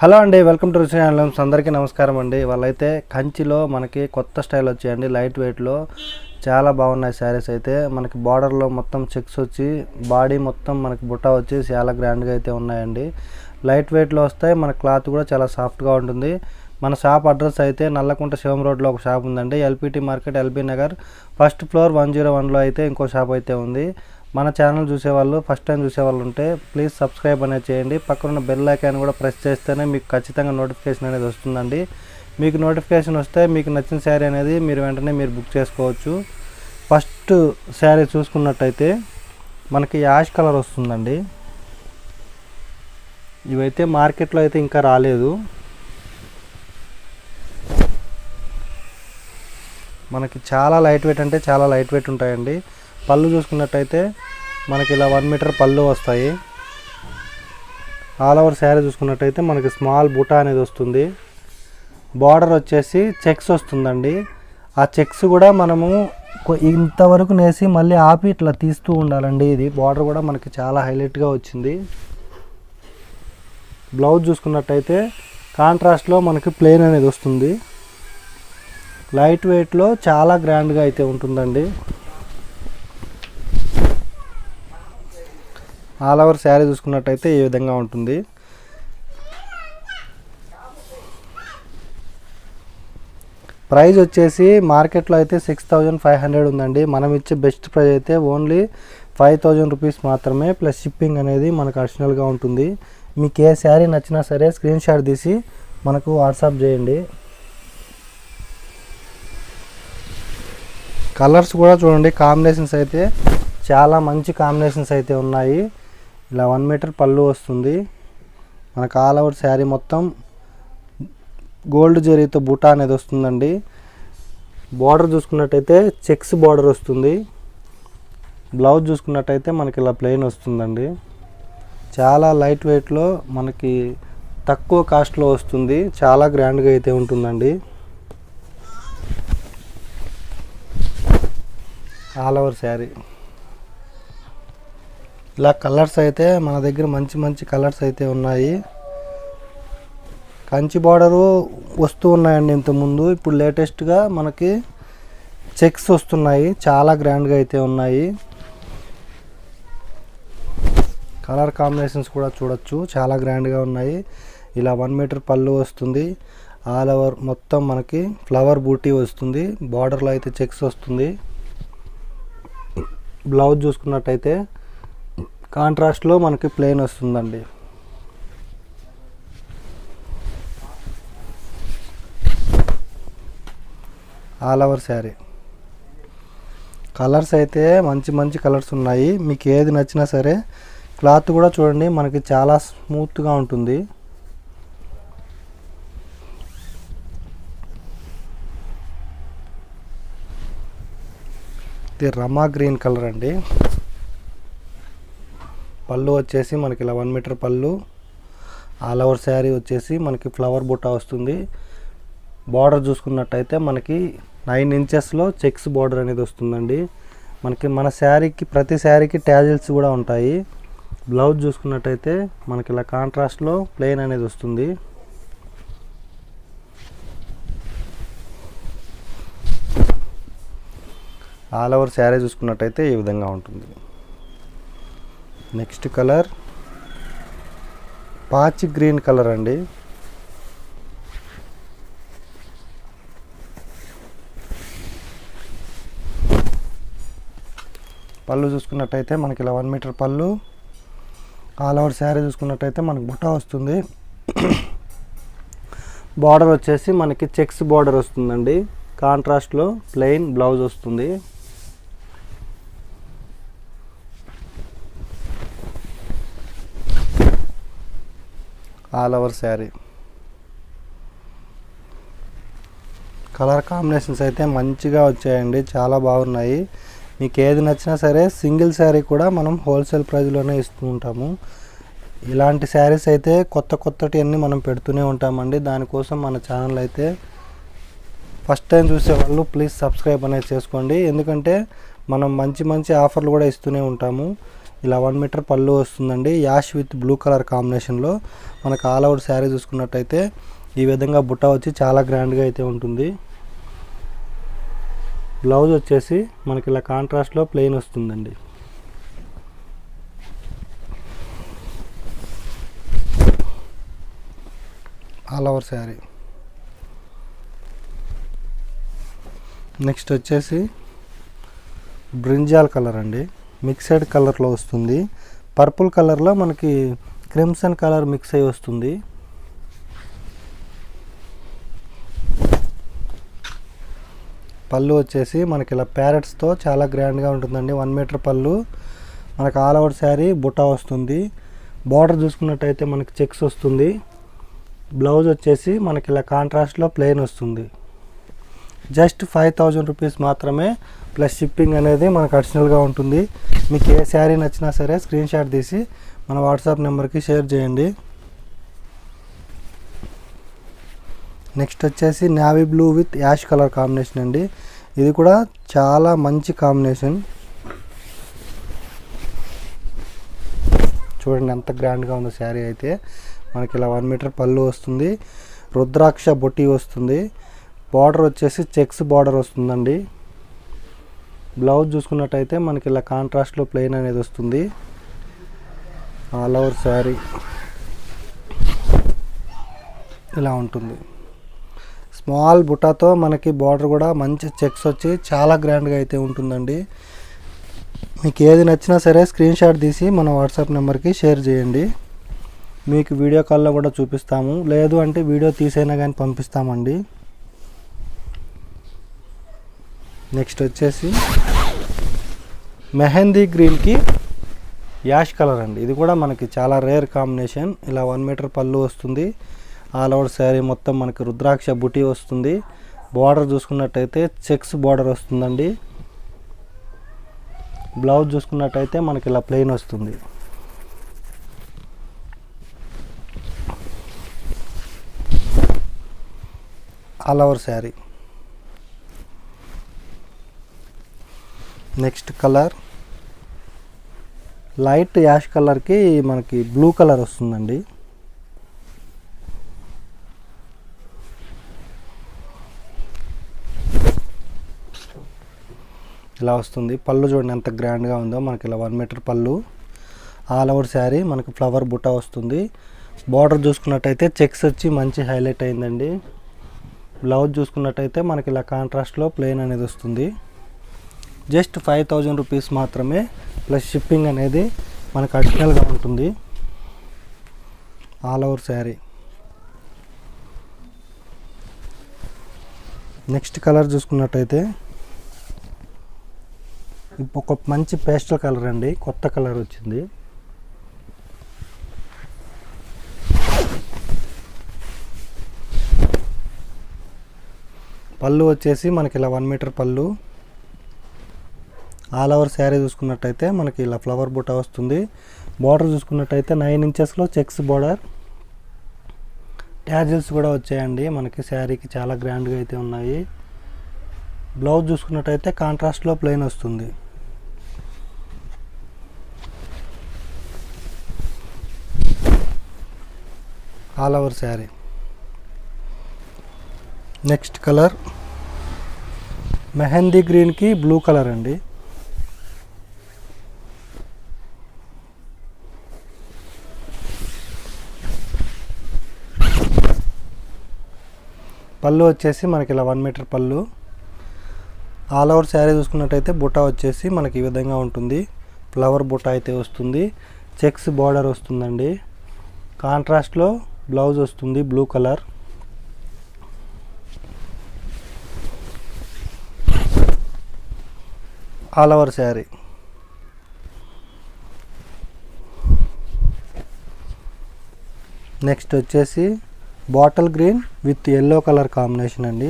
Hello అండి welcome to రుచి handlooms అందరికీ నమస్కారం అండి. వాళ్ళైతే కంచిలో మనకి కొత్త స్టైల్ వచ్చాయండి. లైట్ వెయిట్లో చాలా బాగున్నాయి శారీస్ అయితే. మనకి బార్డర్లో మొత్తం చెక్స్ వచ్చి బాడీ మొత్తం మనకి బుట్ట వచ్చి చాలా గ్రాండ్గా అయితే ఉన్నాయండి. లైట్ వెయిట్లో వస్తాయి. మన క్లాత్ కూడా చాలా సాఫ్ట్గా ఉంటుంది. మన షాప్ అడ్రస్ అయితే నల్లకుంట శివం రోడ్లో ఒక షాప్ ఉందండి. LPT market LB Nagar. First floor one zero వన్లో అయితే ఇంకో షాప్ అయితే ఉంది. మన ఛానల్ చూసేవాళ్ళు ఫస్ట్ టైం చూసేవాళ్ళు ఉంటే ప్లీజ్ సబ్స్క్రైబ్ అనేది చేయండి. పక్కన బెల్ ఐకాన్ కూడా ప్రెస్ చేస్తేనే మీకు ఖచ్చితంగా నోటిఫికేషన్ అనేది వస్తుందండి. మీకు నోటిఫికేషన్ వస్తే మీకు నచ్చిన శారీ అనేది మీరు వెంటనే మీరు బుక్ చేసుకోవచ్చు. ఫస్ట్ శారీ చూసుకున్నట్టయితే మనకి యాష్ కలర్ వస్తుందండి. ఇవైతే మార్కెట్లో అయితే ఇంకా రాలేదు. మనకి చాలా లైట్ వెయిట్ అంటే చాలా లైట్ వెయిట్ ఉంటాయండి. పళ్ళు చూసుకున్నట్టయితే మనకి ఇలా వన్ మీటర్ పళ్ళు వస్తాయి. ఆల్ ఓవర్ శారీ చూసుకున్నట్టయితే మనకి స్మాల్ బుటా అనేది వస్తుంది. బార్డర్ వచ్చేసి చెక్స్ వస్తుందండి. ఆ చెక్స్ కూడా మనము ఇంతవరకు నేసి మళ్ళీ ఆపి ఇట్లా తీస్తూ ఉండాలండి. ఇది బార్డర్ కూడా మనకి చాలా హైలైట్గా వచ్చింది. బ్లౌజ్ చూసుకున్నట్టయితే కాంట్రాస్ట్లో మనకి ప్లెయిన్ అనేది వస్తుంది. లైట్ వెయిట్లో చాలా గ్రాండ్గా అయితే ఉంటుందండి. ఆల్ ఓవర్ శారీ చూసుకున్నట్టయితే ఈ విధంగా ఉంటుంది. ప్రైజ్ వచ్చేసి మార్కెట్లో అయితే సిక్స్ థౌజండ్ ఫైవ్ హండ్రెడ్ ఉందండి. మనం ఇచ్చే బెస్ట్ ప్రైజ్ అయితే ఓన్లీ ఫైవ్ థౌజండ్ రూపీస్ మాత్రమే ప్లస్ షిప్పింగ్ అనేది మనకు అడిషనల్గా ఉంటుంది. మీకు ఏ శారీ నచ్చినా సరే స్క్రీన్ షాట్ తీసి మనకు వాట్సాప్ చేయండి. కలర్స్ కూడా చూడండి కాంబినేషన్స్ అయితే చాలా మంచి కాంబినేషన్స్ అయితే ఉన్నాయి. ఇలా వన్ మీటర్ పళ్ళు వస్తుంది. మనకు ఆల్ ఓవర్ శారీ మొత్తం గోల్డ్ జరీతో బూటా అనేది వస్తుందండి. బార్డర్ చూసుకున్నట్టయితే చెక్స్ బార్డర్ వస్తుంది. బ్లౌజ్ చూసుకున్నట్టయితే మనకి ఇలా ప్లెయిన్ వస్తుందండి. చాలా లైట్ వెయిట్లో మనకి తక్కువ కాస్ట్లో వస్తుంది. చాలా గ్రాండ్గా అయితే ఉంటుందండి. All over sari. ఇలా కలర్స్ అయితే మన దగ్గర మంచి మంచి కలర్స్ అయితే ఉన్నాయి. కంచి బార్డరు వస్తూ ఉన్నాయండి ఇంతకుముందు. ఇప్పుడు లేటెస్ట్గా మనకి చెక్స్ వస్తున్నాయి. చాలా గ్రాండ్గా అయితే ఉన్నాయి. కలర్ కాంబినేషన్స్ కూడా చూడొచ్చు. చాలా గ్రాండ్గా ఉన్నాయి. ఇలా వన్ మీటర్ పళ్ళు వస్తుంది. ఆల్ ఓవర్ మొత్తం మనకి ఫ్లవర్ బూటీ వస్తుంది. బార్డర్లో అయితే చెక్స్ వస్తుంది. బ్లౌజ్ చూసుకున్నట్టయితే కాంట్రాస్ట్లో మనకి ప్లెయిన్ వస్తుందండి. All over sari. కలర్స్ అయితే మంచి మంచి కలర్స్ ఉన్నాయి. మీకు ఏది నచ్చినా సరే క్లాత్ కూడా చూడండి మనకి చాలా స్మూత్గా ఉంటుంది. ఇది రమా గ్రీన్ కలర్ అండి. పళ్ళు వచ్చేసి మనకి ఇలా వన్ మీటర్ పళ్ళు. ఆల్ ఓవర్ శారీ వచ్చేసి మనకి ఫ్లవర్ బుట్ట వస్తుంది. బార్డర్ చూసుకున్నట్టయితే మనకి నైన్ ఇంచెస్లో చెక్స్ బార్డర్ అనేది వస్తుందండి. మనకి మన శారీకి ప్రతి శారీకి ట్యాజిల్స్ కూడా ఉంటాయి. బ్లౌజ్ చూసుకున్నట్టయితే మనకి ఇలా కాంట్రాస్ట్లో ప్లెయిన్ అనేది వస్తుంది. ఆల్ ఓవర్ శారీ చూసుకున్నట్టయితే ఈ విధంగా ఉంటుంది. నెక్స్ట్ కలర్ పాచి గ్రీన్ కలర్ అండి. పళ్ళు చూసుకున్నట్టయితే మనకి ఇలా వన్ మీటర్ పళ్ళు. ఆల్ ఓవర్ శారీ చూసుకున్నట్టయితే మనకు బుట్ట వస్తుంది. బార్డర్ వచ్చేసి మనకి చెక్స్ బార్డర్ వస్తుందండి. కాంట్రాస్ట్లో ప్లెయిన్ బ్లౌజ్ వస్తుంది. All over sari. Colour combinations అయితే మంచిగా వచ్చాయండి. చాలా బాగున్నాయి. మీకు ఏది నచ్చినా సరే సింగిల్ శారీ కూడా మనం హోల్సేల్ ప్రైస్లోనే ఇస్తూ ఉంటాము. ఇలాంటి శారీస్ అయితే కొత్త కొత్తటి అన్నీ మనం పెడుతూనే ఉంటామండి. దానికోసం మన ఛానల్ అయితే ఫస్ట్ టైం చూసేవాళ్ళు ప్లీజ్ సబ్స్క్రైబ్ అనేది చేసుకోండి. ఎందుకంటే మనం మంచి మంచి ఆఫర్లు కూడా ఇస్తూనే ఉంటాము. ఇలా వన్ మీటర్ పళ్ళు వస్తుందండి. యాష్ విత్ బ్లూ కలర్ కాంబినేషన్లో మనకు ఆల్ అవుట్ శారీ చూసుకున్నట్టయితే ఈ విధంగా బుట్ట వచ్చి చాలా గ్రాండ్గా అయితే ఉంటుంది. బ్లౌజ్ వచ్చేసి మనకి ఇలా కాంట్రాస్ట్లో ప్లెయిన్ వస్తుందండి. All over sari. నెక్స్ట్ వచ్చేసి బ్రింజాల్ కలర్ అండి. మిక్సెడ్ కలర్లో వస్తుంది. పర్పుల్ కలర్లో మనకి క్రిమ్సన్ కలర్ మిక్స్ అయి వస్తుంది. పళ్ళు వచ్చేసి మనకి ఇలా ప్యారెట్స్తో చాలా గ్రాండ్గా ఉంటుందండి. వన్ మీటర్ పళ్ళు. మనకు ఆల్ ఓవర్ శారీ బుట్ట వస్తుంది. బార్డర్ చూసుకున్నట్టయితే మనకి చెక్స్ వస్తుంది. బ్లౌజ్ వచ్చేసి మనకి ఇలా కాంట్రాస్ట్లో ప్లెయిన్ వస్తుంది. జస్ట్ ఫైవ్ థౌజండ్ రూపీస్ మాత్రమే ప్లస్ షిప్పింగ్ అనేది మనకు అడిషనల్గా ఉంటుంది. మీకు ఏ శారీ నచ్చినా సరే స్క్రీన్ షాట్ తీసి మన వాట్సాప్ నెంబర్కి షేర్ చేయండి. నెక్స్ట్ వచ్చేసి navy blue with ash colour combination అండి. ఇది కూడా చాలా మంచి కాంబినేషన్. చూడండి ఎంత గ్రాండ్గా ఉందో శారీ అయితే. మనకి ఇలా వన్ మీటర్ పళ్ళు వస్తుంది. రుద్రాక్ష బొట్టి వస్తుంది. బార్డర్ వచ్చేసి చెక్స్ బార్డర్ వస్తుందండి. బ్లౌజ్ చూసుకున్నట్టయితే మనకి ఇలా కాంట్రాస్ట్లో ప్లెయిన్ అనేది వస్తుంది. ఆల్ ఓవర్ శారీ ఇలా ఉంటుంది. స్మాల్ బుటాతో మనకి బార్డర్ కూడా మంచి చెక్స్ వచ్చి చాలా గ్రాండ్గా అయితే ఉంటుందండి. మీకు ఏది నచ్చినా సరే స్క్రీన్ షాట్ తీసి మన వాట్సాప్ నెంబర్కి షేర్ చేయండి. మీకు వీడియో కాల్లో కూడా చూపిస్తాము. లేదు అంటే వీడియో తీసైనా కానీ పంపిస్తామండి. నెక్స్ట్ వచ్చేసి మెహందీ గ్రీన్కి యాష్ కలర్ అండి. ఇది కూడా మనకి చాలా రేర్ కాంబినేషన్. ఇలా వన్ మీటర్ పళ్ళు వస్తుంది. ఆల్ ఓవర్ శారీ మొత్తం మనకి రుద్రాక్ష బుటీ వస్తుంది. బార్డర్ చూసుకున్నట్టయితే చెక్స్ బార్డర్ వస్తుందండి. బ్లౌజ్ చూసుకున్నట్టయితే మనకి ఇలా ప్లెయిన్ వస్తుంది. All over sari. Next colour. Light ash కలర్కి మనకి బ్లూ కలర్ వస్తుందండి. ఇలా వస్తుంది. పళ్ళు చూడండి ఎంత గ్రాండ్గా ఉందో. మనకి ఇలా వన్ మీటర్ పళ్ళు. ఆల్ ఓవర్ శారీ మనకి ఫ్లవర్ బుట్ట వస్తుంది. బార్డర్ చూసుకున్నట్టయితే చెక్స్ వచ్చి మంచి హైలైట్ అయిందండి. బ్లౌజ్ చూసుకున్నట్టయితే మనకి ఇలా కాంట్రాస్ట్లో ప్లెయిన్ అనేది వస్తుంది. జస్ట్ ఫైవ్ థౌజండ్ రూపీస్ మాత్రమే ప్లస్ షిప్పింగ్ అనేది మనకు అడిషనల్గా ఉంటుంది. All over sari next colour చూసుకున్నట్టయితే ఒక మంచి పేస్టల్ కలర్ అండి. కొత్త కలర్ వచ్చింది. పళ్ళు వచ్చేసి మనకి ఇలా వన్ మీటర్ పళ్ళు. ఆల్ ఓవర్ శారీ చూసుకున్నట్టయితే మనకి ఇలా ఫ్లవర్ బుట్ట వస్తుంది. బార్డర్ చూసుకున్నట్టయితే నైన్ ఇంచెస్లో చెక్స్ బార్డర్. ట్యాజిల్స్ కూడా వచ్చాయండి. మనకి శారీకి చాలా గ్రాండ్గా అయితే ఉన్నాయి. బ్లౌజ్ చూసుకున్నట్టయితే కాంట్రాస్ట్లో ప్లెయిన్ వస్తుంది. All over sari. Next colour. Mehndi గ్రీన్కి బ్లూ కలర్ అండి. పళ్ళు వచ్చేసి మనకి ఇలా వన్ మీటర్ పళ్ళు. ఆల్ ఓవర్ శారీ చూసుకున్నట్టయితే బుట్ట వచ్చేసి మనకి ఈ విధంగా ఉంటుంది. ఫ్లవర్ బుట్ట అయితే వస్తుంది. చెక్స్ బార్డర్ వస్తుందండి. కాంట్రాస్ట్లో బ్లౌజ్ వస్తుంది blue colour all over sari. Next వచ్చేసి bottle green with yellow colour combination అండి.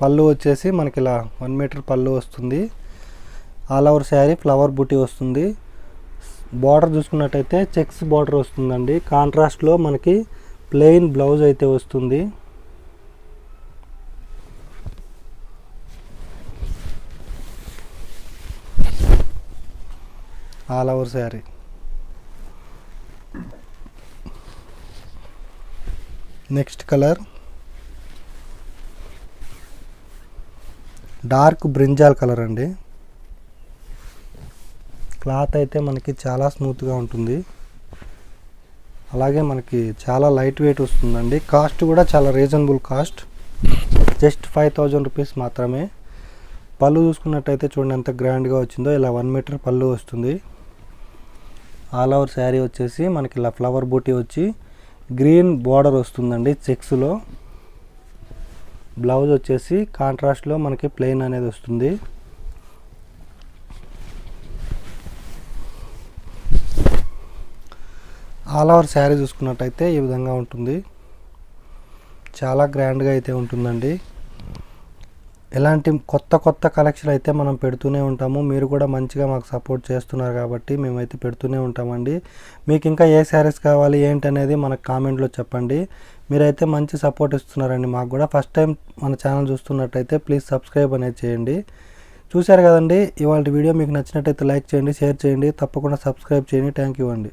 పళ్ళు వచ్చేసి మనకి ఇలా వన్ మీటర్ పళ్ళు వస్తుంది. ఆల్ ఓవర్ శారీ ఫ్లవర్ బూటీ వస్తుంది. బార్డర్ చూసుకున్నట్టయితే చెక్స్ బార్డర్ వస్తుందండి. కాంట్రాస్ట్లో మనకి ప్లెయిన్ బ్లౌజ్ అయితే వస్తుంది. All over sari. Next colour. Dark brinjal colour అండి. క్లాత్ అయితే మనకి చాలా స్మూత్గా ఉంటుంది. అలాగే మనకి చాలా లైట్ వెయిట్ వస్తుందండి. కాస్ట్ కూడా చాలా reasonable cost. Just five thousand rupees మాత్రమే. పళ్ళు చూసుకున్నట్టయితే చూడండి ఎంత గ్రాండ్గా వచ్చిందో. ఇలా వన్ మీటర్ పళ్ళు వస్తుంది. ఆల్ ఓవర్ శారీ వచ్చేసి మనకి ఇలా ఫ్లవర్ బూటీ వచ్చి గ్రీన్ బార్డర్ వస్తుందండి చెక్స్లో. బ్లౌజ్ వచ్చేసి కాంట్రాస్ట్లో మనకి ప్లెయిన్ అనేది వస్తుంది. ఆల్ ఓవర్ శారీ చూసుకున్నట్టయితే ఈ విధంగా ఉంటుంది. చాలా గ్రాండ్గా అయితే ఉంటుందండి. ఇలాంటి కొత్త కొత్త కలెక్షన్ అయితే మనం పెడుతూనే ఉంటాము. మీరు కూడా మంచిగా మాకు సపోర్ట్ చేస్తున్నారు కాబట్టి మేమైతే పెడుతూనే ఉంటామండి. మీకు ఇంకా ఏ శారీస్ కావాలి ఏంటి అనేది మనకు కామెంట్లో చెప్పండి. మీరైతే మంచి సపోర్ట్ ఇస్తున్నారండి మాకు కూడా. ఫస్ట్ టైం మన ఛానల్ చూస్తున్నట్టయితే ప్లీజ్ సబ్స్క్రైబ్ అనేది చేయండి. చూశారు కదండి? ఇవాళ వీడియో మీకు నచ్చినట్టయితే లైక్ చేయండి షేర్ చేయండి. తప్పకుండా సబ్స్క్రైబ్ చేయండి. థ్యాంక్ యూ అండి.